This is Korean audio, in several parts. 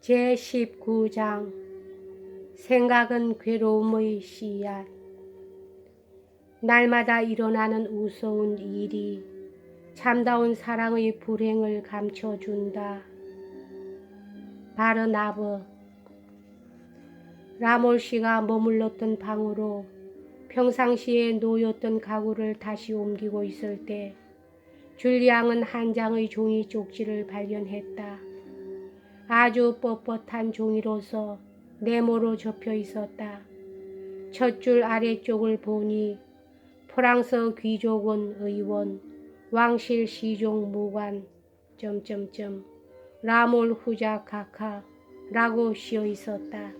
제19장 생각은 괴로움의 씨앗 날마다 일어나는 우스운 일이 참다운 사랑의 불행을 감춰준다. 바르나브 라몰 씨가 머물렀던 방으로 평상시에 놓였던 가구를 다시 옮기고 있을 때 줄리앙은 한 장의 종이 쪽지를 발견했다. 아주 뻣뻣한 종이로서 네모로 접혀 있었다. 첫 줄 아래쪽을 보니 프랑스 귀족은 의원, 왕실 시종 무관, 점점점, 라몰 후자 카카라고 씌어 있었다.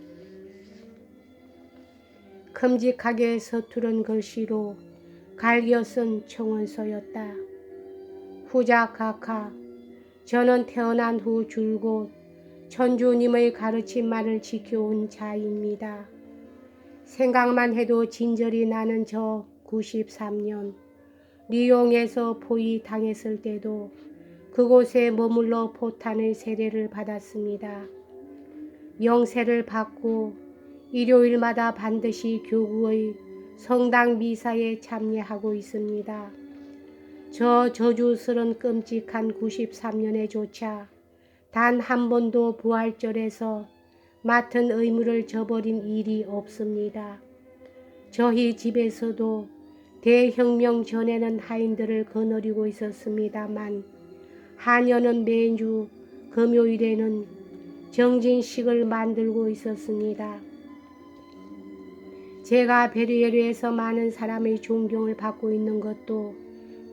큼직하게 서투른 글씨로 갈겨 쓴 청원서였다. 후자 카카, 저는 태어난 후 줄곧 천주님의 가르친 말을 지켜온 자입니다. 생각만 해도 진절이 나는 저 93년 리옹에서 포위 당했을 때도 그곳에 머물러 포탄의 세례를 받았습니다. 영세를 받고 일요일마다 반드시 교구의 성당 미사에 참여하고 있습니다. 저 저주스런 끔찍한 93년에조차 단 한 번도 부활절에서 맡은 의무를 저버린 일이 없습니다. 저희 집에서도 대혁명 전에는 하인들을 거느리고 있었습니다만 한여는 매주 금요일에는 정진식을 만들고 있었습니다. 제가 베르에르에서 많은 사람의 존경을 받고 있는 것도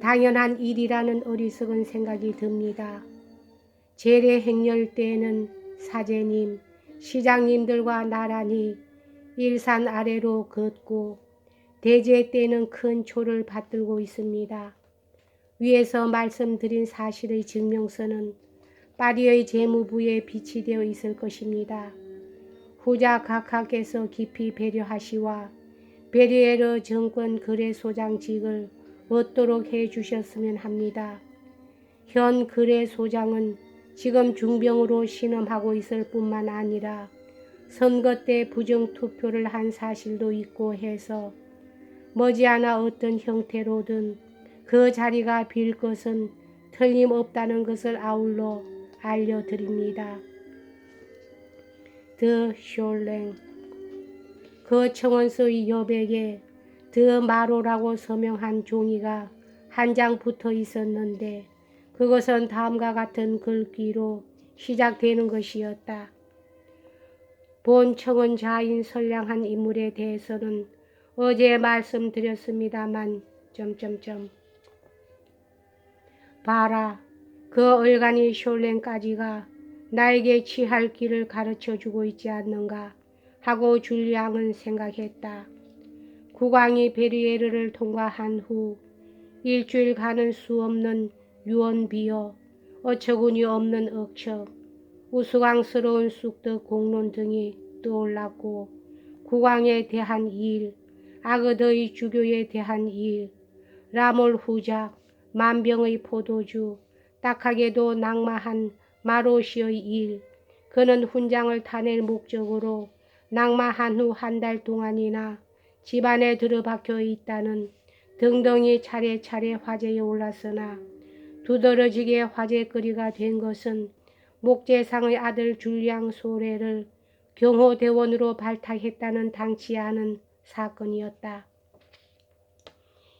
당연한 일이라는 어리석은 생각이 듭니다. 재래 행렬 때에는 사제님, 시장님들과 나란히 일산 아래로 걷고 대제 때는 큰 초를 받들고 있습니다. 위에서 말씀드린 사실의 증명서는 파리의 재무부에 비치되어 있을 것입니다. 후자 각하께서 깊이 배려하시와 베리에르 정권 거래소장직을 얻도록 해 주셨으면 합니다. 현 거래소장은 지금 중병으로 신음하고 있을 뿐만 아니라 선거 때 부정투표를 한 사실도 있고 해서 머지않아 어떤 형태로든 그 자리가 빌 것은 틀림없다는 것을 아울러 알려드립니다. 더 숄랭 그 청원서의 여백에 더 마로라고 서명한 종이가 한 장 붙어 있었는데 그것은 다음과 같은 글귀로 시작되는 것이었다. 본 청원자인 선량한 인물에 대해서는 어제 말씀드렸습니다만 점점점 봐라 그 얼간이 숄랭까지가 나에게 취할 길을 가르쳐 주고 있지 않는가 하고 줄리앙은 생각했다. 국왕이 베리에르를 통과한 후 일주일 가는 수 없는 유언비어 어처구니 없는 억척 우스꽝스러운 쑥덕 공론 등이 떠올랐고 국왕에 대한 일, 아그더의 주교에 대한 일, 라몰 후작, 만병의 포도주, 딱하게도 낙마한 마로시의 일, 그는 훈장을 타낼 목적으로 낙마한 후 한 달 동안이나 집안에 들어박혀 있다는 등등이 차례차례 화제에 올랐으나 두드러지게 화제거리가 된 것은 목재상의 아들 줄리앙 소레를 경호대원으로 발탁했다는 당치 않은 사건이었다.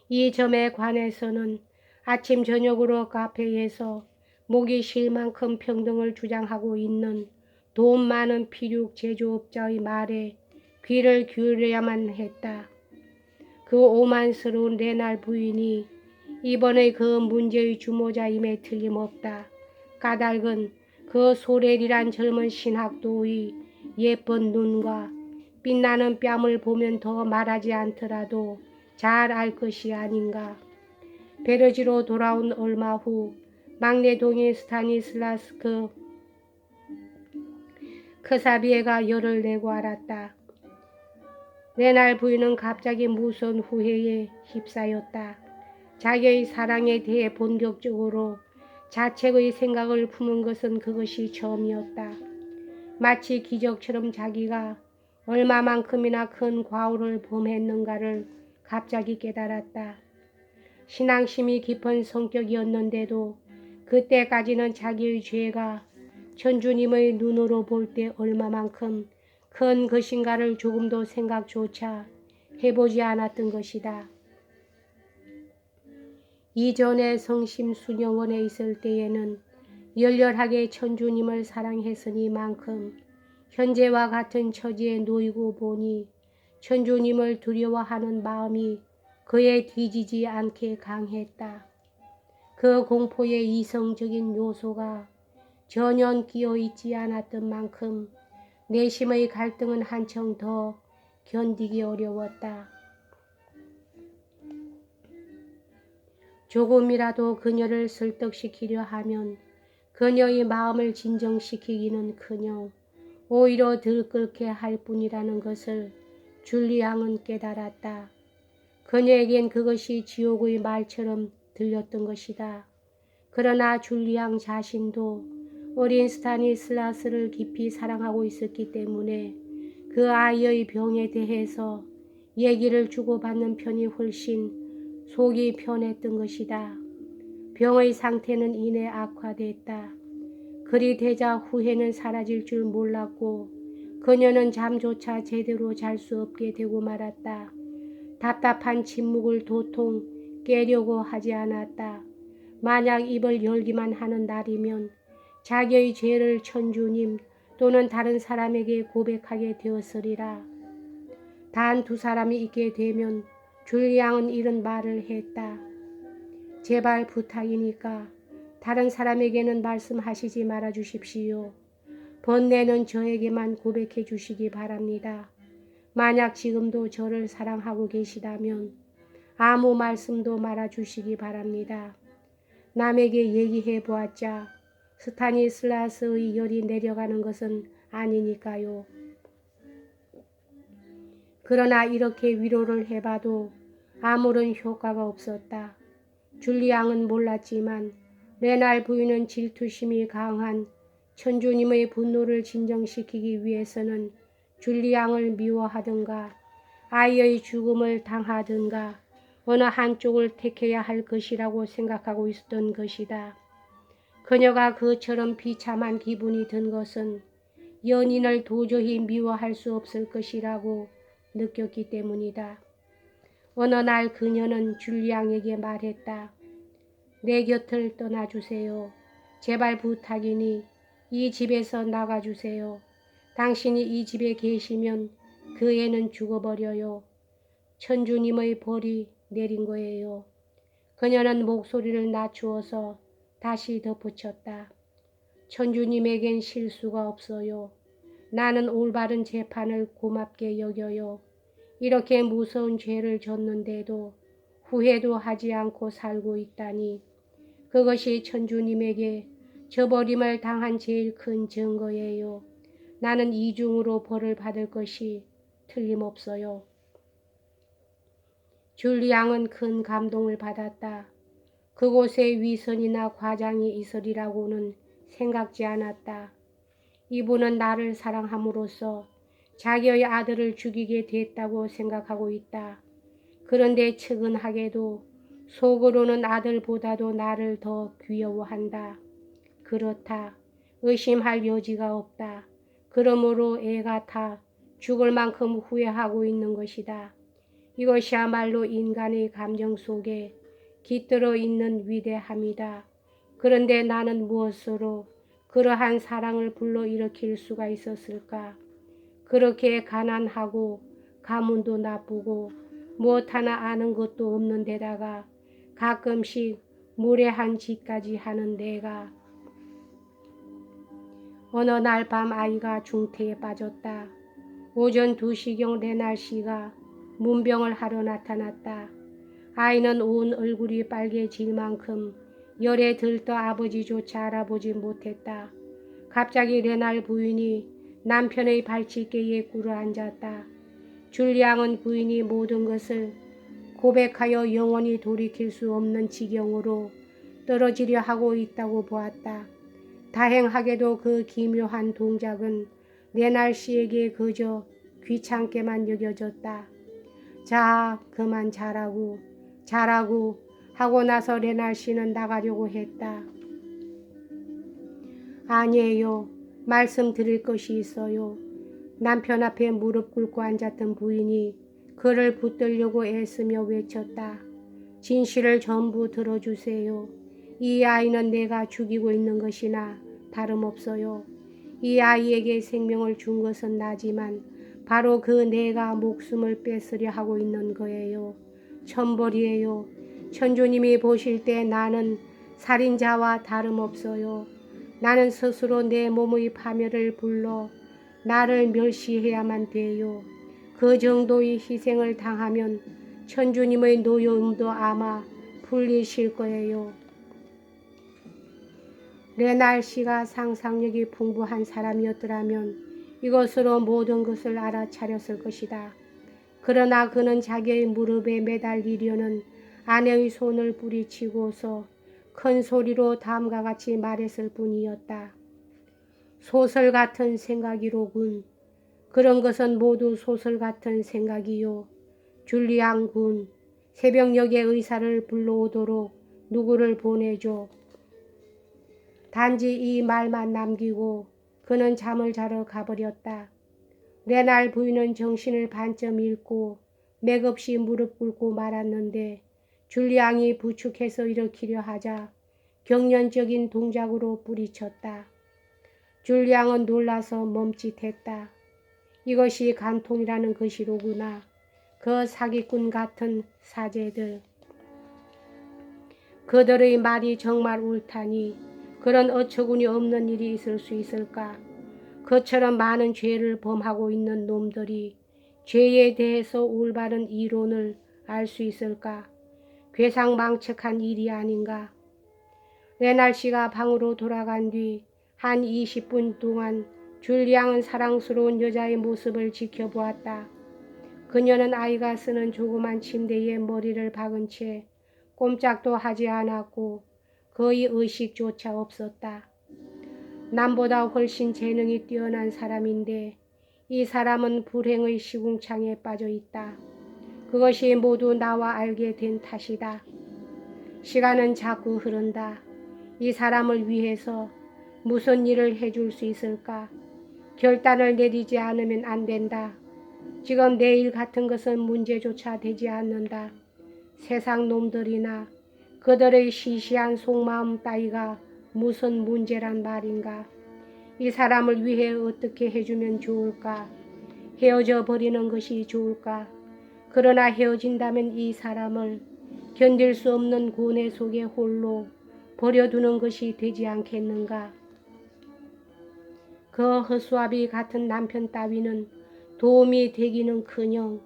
이 점에 관해서는 아침 저녁으로 카페에서 목이 쉴 만큼 평등을 주장하고 있는 돈 많은 피륙 제조업자의 말에 귀를 기울여야만 했다. 그 오만스러운 레날 부인이 이번에 그 문제의 주모자임에 틀림없다. 까닭은 그 소렐이란 젊은 신학도의 예쁜 눈과 빛나는 뺨을 보면 더 말하지 않더라도 잘 알 것이 아닌가. 베르지로 돌아온 얼마 후 막내 동의 스타니슬라스크 크사비에가 열을 내고 알았다. 레날 부인은 갑자기 무서운 후회에 휩싸였다. 자기의 사랑에 대해 본격적으로 자책의 생각을 품은 것은 그것이 처음이었다. 마치 기적처럼 자기가 얼마만큼이나 큰 과오를 범했는가를 갑자기 깨달았다. 신앙심이 깊은 성격이었는데도 그때까지는 자기의 죄가 천주님의 눈으로 볼 때 얼마만큼 큰 것인가를 조금도 생각조차 해보지 않았던 것이다. 이전에 성심 수녀원에 있을 때에는 열렬하게 천주님을 사랑했으니만큼 현재와 같은 처지에 놓이고 보니 천주님을 두려워하는 마음이 그에 뒤지지 않게 강했다. 그 공포의 이성적인 요소가 전혀 끼어 있지 않았던 만큼 내심의 갈등은 한층 더 견디기 어려웠다. 조금이라도 그녀를 설득시키려 하면 그녀의 마음을 진정시키기는 커녕 오히려 들끓게 할 뿐이라는 것을 줄리앙은 깨달았다. 그녀에겐 그것이 지옥의 말처럼 들렸던 것이다. 그러나 줄리앙 자신도 어린 스타니슬라스를 깊이 사랑하고 있었기 때문에 그 아이의 병에 대해서 얘기를 주고받는 편이 훨씬 속이 편했던 것이다. 병의 상태는 이내 악화됐다. 그리 되자 후회는 사라질 줄 몰랐고 그녀는 잠조차 제대로 잘 수 없게 되고 말았다. 답답한 침묵을 도통 깨려고 하지 않았다. 만약 입을 열기만 하는 날이면 자기의 죄를 천주님 또는 다른 사람에게 고백하게 되었으리라. 단 두 사람이 있게 되면 줄리앙은 이런 말을 했다. 제발 부탁이니까 다른 사람에게는 말씀하시지 말아 주십시오. 번뇌는 저에게만 고백해 주시기 바랍니다. 만약 지금도 저를 사랑하고 계시다면 아무 말씀도 말아 주시기 바랍니다. 남에게 얘기해 보았자 스타니슬라스의 열이 내려가는 것은 아니니까요. 그러나 이렇게 위로를 해봐도 아무런 효과가 없었다. 줄리앙은 몰랐지만 레날 부인은 질투심이 강한 천주님의 분노를 진정시키기 위해서는 줄리앙을 미워하든가 아이의 죽음을 당하든가 어느 한쪽을 택해야 할 것이라고 생각하고 있었던 것이다. 그녀가 그처럼 비참한 기분이 든 것은 연인을 도저히 미워할 수 없을 것이라고 느꼈기 때문이다. 어느 날 그녀는 줄리앙에게 말했다. 내 곁을 떠나주세요. 제발 부탁이니 이 집에서 나가주세요. 당신이 이 집에 계시면 그 애는 죽어버려요. 천주님의 벌이 내린 거예요. 그녀는 목소리를 낮추어서 다시 덧붙였다. 천주님에겐 실수가 없어요. 나는 올바른 재판을 고맙게 여겨요. 이렇게 무서운 죄를 졌는데도 후회도 하지 않고 살고 있다니 그것이 천주님에게 저버림을 당한 제일 큰 증거예요. 나는 이중으로 벌을 받을 것이 틀림없어요. 줄리앙은 큰 감동을 받았다. 그곳에 위선이나 과장이 있으리라고는 생각지 않았다. 이분은 나를 사랑함으로써 자기의 아들을 죽이게 됐다고 생각하고 있다. 그런데 측은하게도 속으로는 아들보다도 나를 더 귀여워한다. 그렇다. 의심할 여지가 없다. 그러므로 애가 다 죽을 만큼 후회하고 있는 것이다. 이것이야말로 인간의 감정 속에 깃들어 있는 위대함이다. 그런데 나는 무엇으로 그러한 사랑을 불러일으킬 수가 있었을까? 그렇게 가난하고 가문도 나쁘고 무엇 하나 아는 것도 없는 데다가 가끔씩 무례한 짓까지 하는 내가 어느 날 밤 아이가 중태에 빠졌다. 오전 2시경 레날 씨가 문병을 하러 나타났다. 아이는 온 얼굴이 빨개질 만큼 열에 들떠 아버지조차 알아보지 못했다. 갑자기 레날 부인이 남편의 발치개에 꿇어 앉았다. 줄리앙은 부인이 모든 것을 고백하여 영원히 돌이킬 수 없는 지경으로 떨어지려 하고 있다고 보았다. 다행하게도 그 기묘한 동작은 레날 씨에게 그저 귀찮게만 여겨졌다. 자, 그만 자라고, 자라고 하고 나서 레날 씨는 나가려고 했다. 아니에요. 말씀드릴 것이 있어요. 남편 앞에 무릎 꿇고 앉았던 부인이 그를 붙들려고 애쓰며 외쳤다. 진실을 전부 들어주세요. 이 아이는 내가 죽이고 있는 것이나 다름없어요. 이 아이에게 생명을 준 것은 나지만 바로 그 내가 목숨을 뺏으려 하고 있는 거예요. 천벌이에요. 천주님이 보실 때 나는 살인자와 다름없어요. 나는 스스로 내 몸의 파멸을 불러 나를 멸시해야만 돼요. 그 정도의 희생을 당하면 천주님의 노여움도 아마 풀리실 거예요. 레날 씨가 상상력이 풍부한 사람이었더라면 이것으로 모든 것을 알아차렸을 것이다. 그러나 그는 자기의 무릎에 매달리려는 아내의 손을 뿌리치고서 큰 소리로 다음과 같이 말했을 뿐이었다. 소설 같은 생각이로군. 그런 것은 모두 소설 같은 생각이요. 줄리앙 군, 새벽녘에 의사를 불러오도록 누구를 보내줘. 단지 이 말만 남기고 그는 잠을 자러 가버렸다. 레날 부인은 정신을 반쯤 잃고 맥없이 무릎 꿇고 말았는데 줄리앙이 부축해서 일으키려 하자 경련적인 동작으로 뿌리쳤다. 줄리앙은 놀라서 멈칫했다. 이것이 간통이라는 것이로구나. 그 사기꾼 같은 사제들. 그들의 말이 정말 옳다니 그런 어처구니 없는 일이 있을 수 있을까? 그처럼 많은 죄를 범하고 있는 놈들이 죄에 대해서 올바른 이론을 알 수 있을까? 괴상망측한 일이 아닌가? 레날 씨가 방으로 돌아간 뒤 한 20분 동안 줄리앙은 사랑스러운 여자의 모습을 지켜보았다. 그녀는 아이가 쓰는 조그만 침대에 머리를 박은 채 꼼짝도 하지 않았고 거의 의식조차 없었다. 남보다 훨씬 재능이 뛰어난 사람인데 이 사람은 불행의 시궁창에 빠져 있다. 그것이 모두 나와 알게 된 탓이다. 시간은 자꾸 흐른다. 이 사람을 위해서 무슨 일을 해줄 수 있을까? 결단을 내리지 않으면 안 된다. 지금 내일 같은 것은 문제조차 되지 않는다. 세상 놈들이나 그들의 시시한 속마음 따위가 무슨 문제란 말인가? 이 사람을 위해 어떻게 해주면 좋을까? 헤어져 버리는 것이 좋을까? 그러나 헤어진다면 이 사람을 견딜 수 없는 고뇌 속에 홀로 버려두는 것이 되지 않겠는가? 그 허수아비 같은 남편 따위는 도움이 되기는 커녕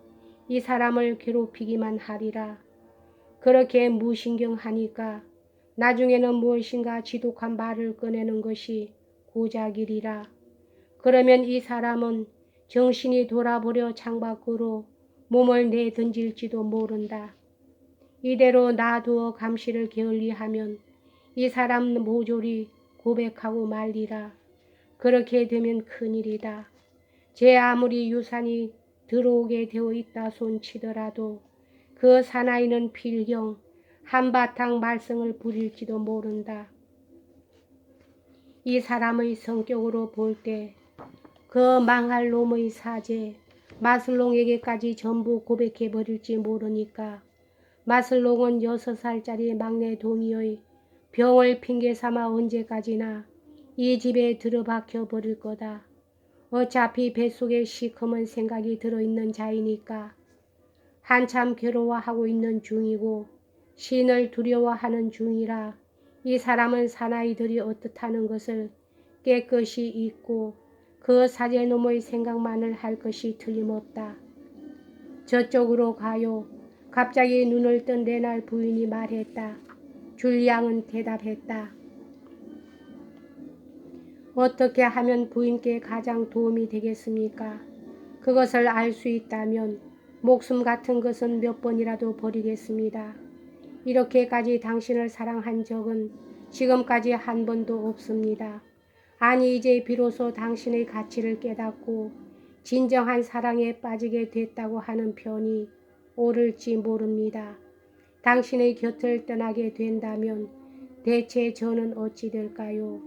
이 사람을 괴롭히기만 하리라. 그렇게 무신경하니까 나중에는 무엇인가 지독한 말을 꺼내는 것이 고작이리라. 그러면 이 사람은 정신이 돌아버려 창밖으로 몸을 내던질지도 모른다. 이대로 놔두어 감시를 게을리하면 이 사람 모조리 고백하고 말리라. 그렇게 되면 큰일이다. 제 아무리 유산이 들어오게 되어 있다 손치더라도 그 사나이는 필경 한바탕 말썽을 부릴지도 모른다. 이 사람의 성격으로 볼 때 그 망할 놈의 사제 마슬롱에게까지 전부 고백해 버릴지 모르니까 마슬롱은 여섯 살짜리 막내 동이의 병을 핑계 삼아 언제까지나 이 집에 들어박혀 버릴 거다. 어차피 뱃속에 시커먼 생각이 들어있는 자이니까 한참 괴로워하고 있는 중이고 신을 두려워하는 중이라 이 사람은 사나이들이 어떻다는 것을 깨끗이 잊고 그 사제놈의 생각만을 할 것이 틀림없다. 저쪽으로 가요. 갑자기 눈을 뜬 레날 부인이 말했다. 줄리앙은 대답했다. 어떻게 하면 부인께 가장 도움이 되겠습니까? 그것을 알 수 있다면 목숨 같은 것은 몇 번이라도 버리겠습니다. 이렇게까지 당신을 사랑한 적은 지금까지 한 번도 없습니다. 아니 이제 비로소 당신의 가치를 깨닫고 진정한 사랑에 빠지게 됐다고 하는 편이 옳을지 모릅니다. 당신의 곁을 떠나게 된다면 대체 저는 어찌 될까요?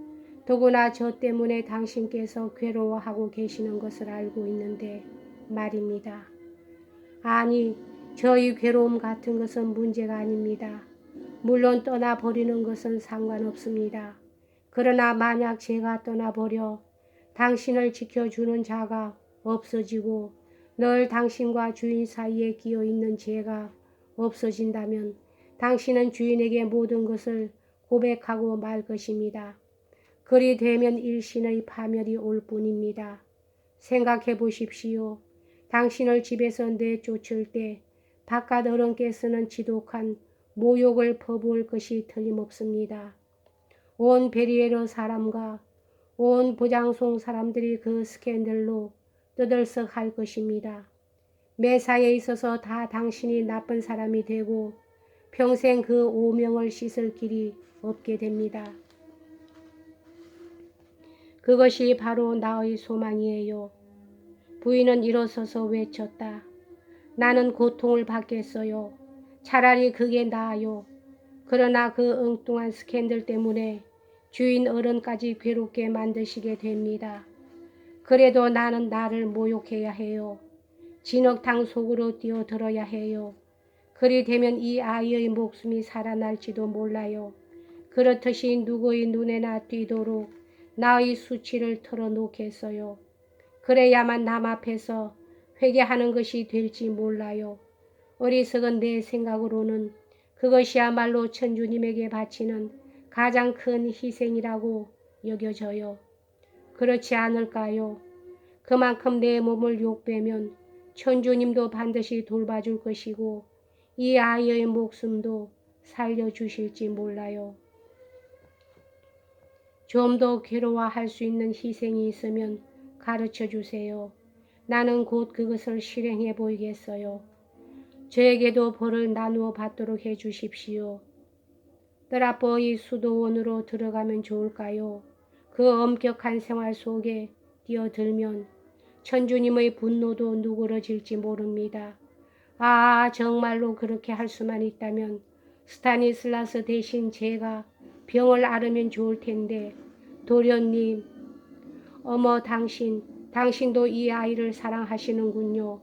더구나 저 때문에 당신께서 괴로워하고 계시는 것을 알고 있는데 말입니다. 아니, 저희 괴로움 같은 것은 문제가 아닙니다. 물론 떠나버리는 것은 상관없습니다. 그러나 만약 제가 떠나버려 당신을 지켜주는 자가 없어지고 늘 당신과 주인 사이에 끼어 있는 제가 없어진다면 당신은 주인에게 모든 것을 고백하고 말 것입니다. 그리 되면 일신의 파멸이 올 뿐입니다. 생각해 보십시오. 당신을 집에서 내쫓을 때 바깥 어른께서는 지독한 모욕을 퍼부을 것이 틀림없습니다. 온 베리에르 사람과 온 보장송 사람들이 그 스캔들로 떠들썩할 것입니다. 매사에 있어서 다 당신이 나쁜 사람이 되고 평생 그 오명을 씻을 길이 없게 됩니다. 그것이 바로 나의 소망이에요. 부인은 일어서서 외쳤다. 나는 고통을 받겠어요. 차라리 그게 나아요. 그러나 그 엉뚱한 스캔들 때문에 주인 어른까지 괴롭게 만드시게 됩니다. 그래도 나는 나를 모욕해야 해요. 진흙탕 속으로 뛰어들어야 해요. 그리 되면 이 아이의 목숨이 살아날지도 몰라요. 그렇듯이 누구의 눈에나 띄도록 나의 수치를 털어놓겠어요. 그래야만 남 앞에서 회개하는 것이 될지 몰라요. 어리석은 내 생각으로는 그것이야말로 천주님에게 바치는 가장 큰 희생이라고 여겨져요. 그렇지 않을까요? 그만큼 내 몸을 욕되면 천주님도 반드시 돌봐줄 것이고 이 아이의 목숨도 살려주실지 몰라요. 좀 더 괴로워할 수 있는 희생이 있으면 가르쳐 주세요. 나는 곧 그것을 실행해 보이겠어요. 저에게도 벌을 나누어 받도록 해 주십시오. 뜨라뽀의 수도원으로 들어가면 좋을까요? 그 엄격한 생활 속에 뛰어들면 천주님의 분노도 누그러질지 모릅니다. 아, 정말로 그렇게 할 수만 있다면 스타니슬라스 대신 제가 병을 앓으면 좋을 텐데 도련님, 어머 당신, 당신도 이 아이를 사랑하시는군요.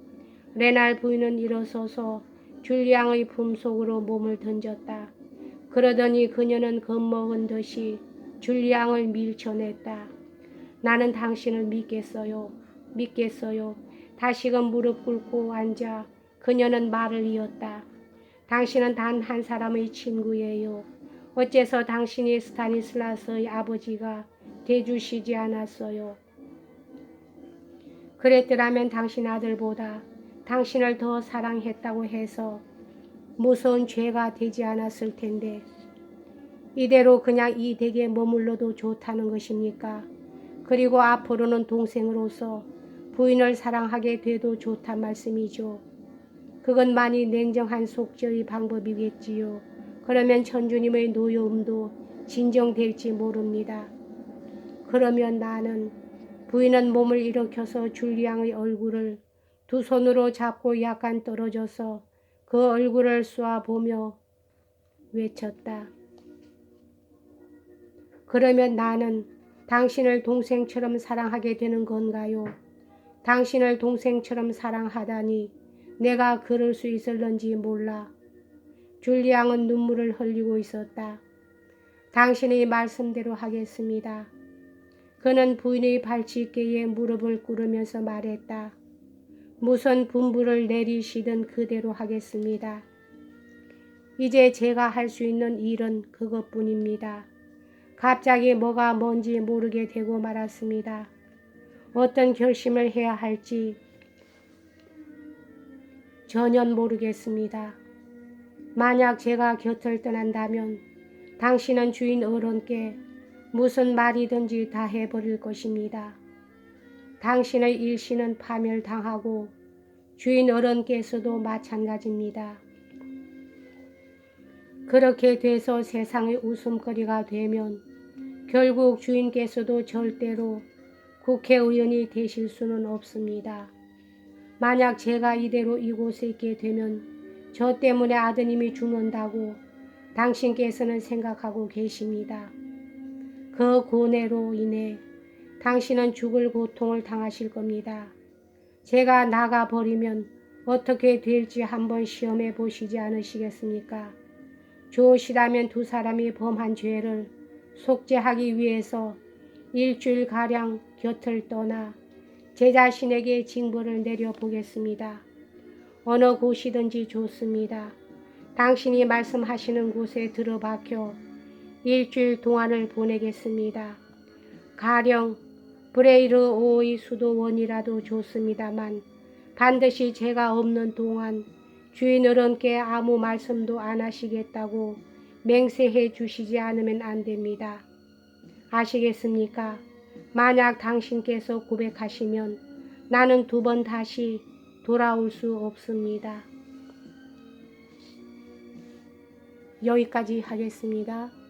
레날 부인은 일어서서 줄리앙의 품속으로 몸을 던졌다. 그러더니 그녀는 겁먹은 듯이 줄리앙을 밀쳐냈다. 나는 당신을 믿겠어요. 믿겠어요. 다시금 무릎 꿇고 앉아 그녀는 말을 이었다. 당신은 단 한 사람의 친구예요. 어째서 당신이 스타니슬라스의 아버지가 돼주시지 않았어요. 그랬더라면 당신 아들보다 당신을 더 사랑했다고 해서 무서운 죄가 되지 않았을 텐데 이대로 그냥 이 댁에 머물러도 좋다는 것입니까? 그리고 앞으로는 동생으로서 부인을 사랑하게 돼도 좋단 말씀이죠. 그것만이 냉정한 속죄의 방법이겠지요. 그러면 천주님의 노여움도 진정될지 모릅니다. 그러면 나는 부인은 몸을 일으켜서 줄리앙의 얼굴을 두 손으로 잡고 약간 떨어져서 그 얼굴을 쏘아보며 외쳤다. 그러면 나는 당신을 동생처럼 사랑하게 되는 건가요? 당신을 동생처럼 사랑하다니 내가 그럴 수 있을런지 몰라. 줄리앙은 눈물을 흘리고 있었다. 당신의 말씀대로 하겠습니다. 그는 부인의 발치께에 무릎을 꿇으면서 말했다. 무슨 분부를 내리시든 그대로 하겠습니다. 이제 제가 할 수 있는 일은 그것뿐입니다. 갑자기 뭐가 뭔지 모르게 되고 말았습니다. 어떤 결심을 해야 할지 전혀 모르겠습니다. 만약 제가 곁을 떠난다면 당신은 주인 어른께 무슨 말이든지 다 해버릴 것입니다. 당신의 일신은 파멸당하고 주인 어른께서도 마찬가지입니다. 그렇게 돼서 세상의 웃음거리가 되면 결국 주인께서도 절대로 국회의원이 되실 수는 없습니다. 만약 제가 이대로 이곳에 있게 되면 저 때문에 아드님이 죽는다고 당신께서는 생각하고 계십니다. 그 고뇌로 인해 당신은 죽을 고통을 당하실 겁니다. 제가 나가버리면 어떻게 될지 한번 시험해 보시지 않으시겠습니까? 좋으시다면 두 사람이 범한 죄를 속죄하기 위해서 일주일가량 곁을 떠나 제 자신에게 징벌을 내려보겠습니다. 어느 곳이든지 좋습니다. 당신이 말씀하시는 곳에 들어박혀 일주일 동안을 보내겠습니다. 가령 브레이르 오의 수도원이라도 좋습니다만 반드시 제가 없는 동안 주인 어른께 아무 말씀도 안 하시겠다고 맹세해 주시지 않으면 안 됩니다. 아시겠습니까? 만약 당신께서 고백하시면 나는 두 번 다시 돌아올 수 없습니다. 여기까지 하겠습니다.